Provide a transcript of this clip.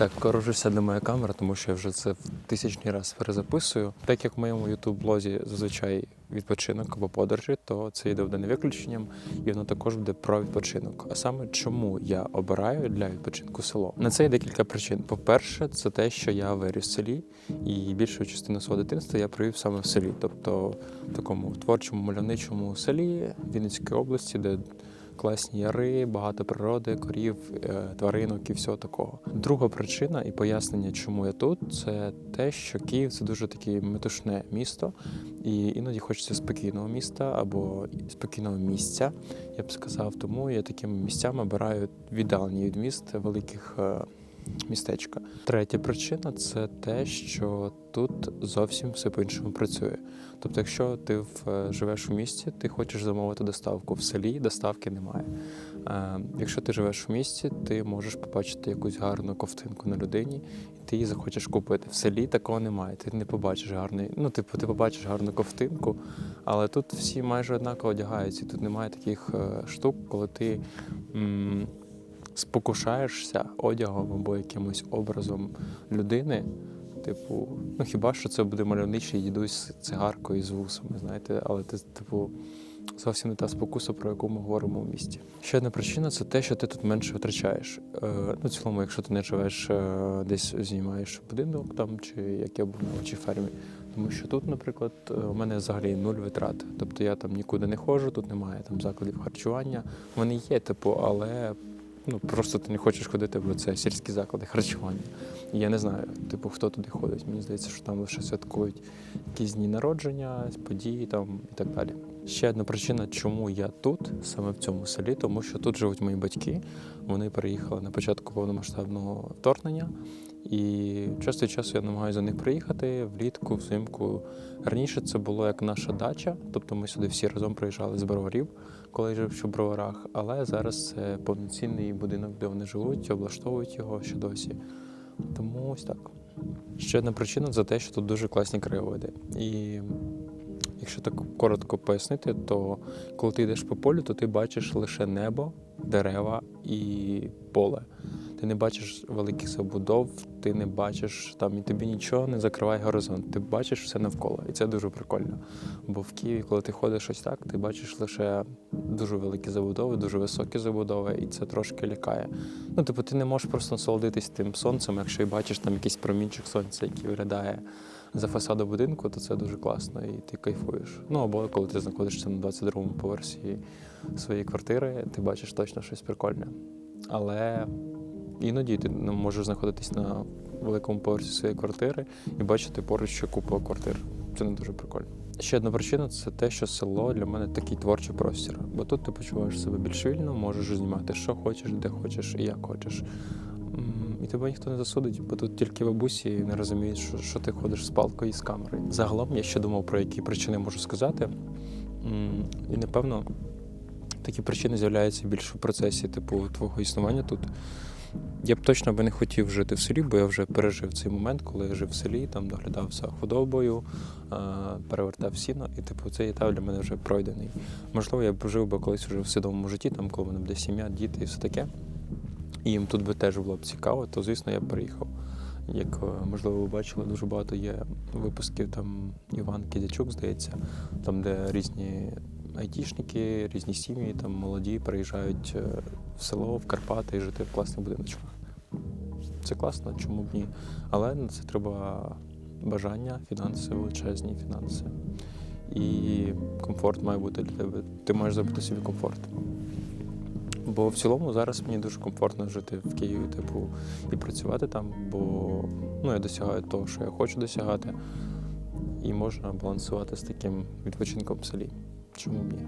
Так, корожуся до моя камера, тому що я вже це в тисячний раз перезаписую. Так як в моєму ютуб-блозі зазвичай відпочинок або подорожі, то це відео буде не виключенням, і воно також буде про відпочинок. А саме чому я обираю для відпочинку село? На це є декілька причин. По-перше, це те, що я виріс в селі, і більшу частину свого дитинства я провів саме в селі, тобто в такому творчому мальовничому селі Вінницької області, де класні яри, багато природи, корів, е, тваринок і всього такого. Друга причина і пояснення, чому я тут, це те, що Київ це дуже таке метушне місто, і іноді хочеться спокійного міста або спокійного місця, я б сказав. Тому я такими місцями обираю віддалені від міст великих. Містечка. Третя причина це те, що тут зовсім все по-іншому працює. Тобто, якщо ти е, живеш у місті, ти хочеш замовити доставку в селі, доставки немає. Е, якщо ти живеш в місті, ти можеш побачити якусь гарну ковтинку на людині, і ти її захочеш купити. В селі такого немає. Ти не побачиш гарний. Ну, типу, ти побачиш гарну ковтинку, але тут всі майже однаково одягаються. Тут немає таких е, штук, коли ти. м, Спокушаєшся одягом або якимось образом людини, Типу, ну хіба що це буде мальовничий дідусь з цигаркою і з вусами, знаєте, але ти, типу, зовсім не та спокуса, про яку ми говоримо в місті. Ще одна причина це те, що ти тут менше витрачаєш. Е, ну, в цілому, якщо ти не живеш е, десь знімаєш будинок там, чи як я був чи фермі. Тому що тут, наприклад, е, у мене взагалі нуль витрат. Тобто я там нікуди не ходжу, тут немає там закладів харчування. Вони є, типу, але ну просто ти не хочеш ходити, бо це сільські заклади харчування. Я не знаю, типу, хто туди ходить. Мені здається, що там лише святкують якісь дні народження, події там і так далі. Ще одна причина, чому я тут, саме в цьому селі, тому що тут живуть мої батьки. Вони переїхали на початку повномасштабного вторгнення. І час від часу я намагаюся за них приїхати влітку, взимку. Раніше це було як наша дача, тобто ми сюди всі разом приїжджали з броварів, коли я жив ще в броварах. Але зараз це повноцінний будинок, де вони живуть, облаштовують його ще досі. Тому ось так. Ще одна причина за те, що тут дуже класні краєвиди. І якщо так коротко пояснити, то коли ти йдеш по полю, то ти бачиш лише небо, дерева і поле. Ти не бачиш великих забудов, ти не бачиш там і тобі нічого не закриває горизонт. Ти бачиш все навколо, і це дуже прикольно. Бо в Києві, коли ти ходиш ось так, ти бачиш лише дуже великі забудови, дуже високі забудови, і це трошки лякає. Ну, типу, ти не можеш просто насолодитись тим сонцем, якщо і бачиш там якийсь промінчик сонця, який виглядає за фасаду будинку, то це дуже класно і ти кайфуєш. Ну або коли ти знаходишся на 22-му поверсі своєї квартири, ти бачиш точно щось прикольне. Але іноді ти ну, можеш знаходитись на великому поверсі своєї квартири і бачити поруч ще купу квартир. Це не дуже прикольно. Ще одна причина це те, що село для мене такий творчий простір. Бо тут ти почуваєш себе більш вільно, можеш знімати, що хочеш, де хочеш і як хочеш. І тебе ніхто не засудить, бо тут тільки бабусі не розуміють, що, що ти ходиш з палкою і з камерою. Загалом я ще думав, про які причини можу сказати. І напевно такі причини з'являються більше в процесі типу твого існування тут. Я б точно би не хотів жити в селі, бо я вже пережив цей момент, коли я жив в селі, там доглядав за худобою, перевертав сіно, і типу цей етап для мене вже пройдений. Можливо, я б жив би колись вже в свідомому житті, там коли мене буде сім'я, діти і все таке. І їм тут би теж було б цікаво, то звісно я б приїхав. Як е, можливо ви бачили, дуже багато є випусків там Іван Кідячук, здається, там, де різні айтішники, різні сім'ї, там молоді приїжджають е, в село, в Карпати і жити в класних будиночках. Це класно, чому б ні. Але на це треба бажання, фінанси, величезні фінанси. І комфорт має бути для тебе. Ти маєш зробити собі комфорт. Бо в цілому зараз мені дуже комфортно жити в Києві, типу, і працювати там, бо ну, я досягаю того, що я хочу досягати, і можна балансувати з таким відпочинком в селі. Чому б ні?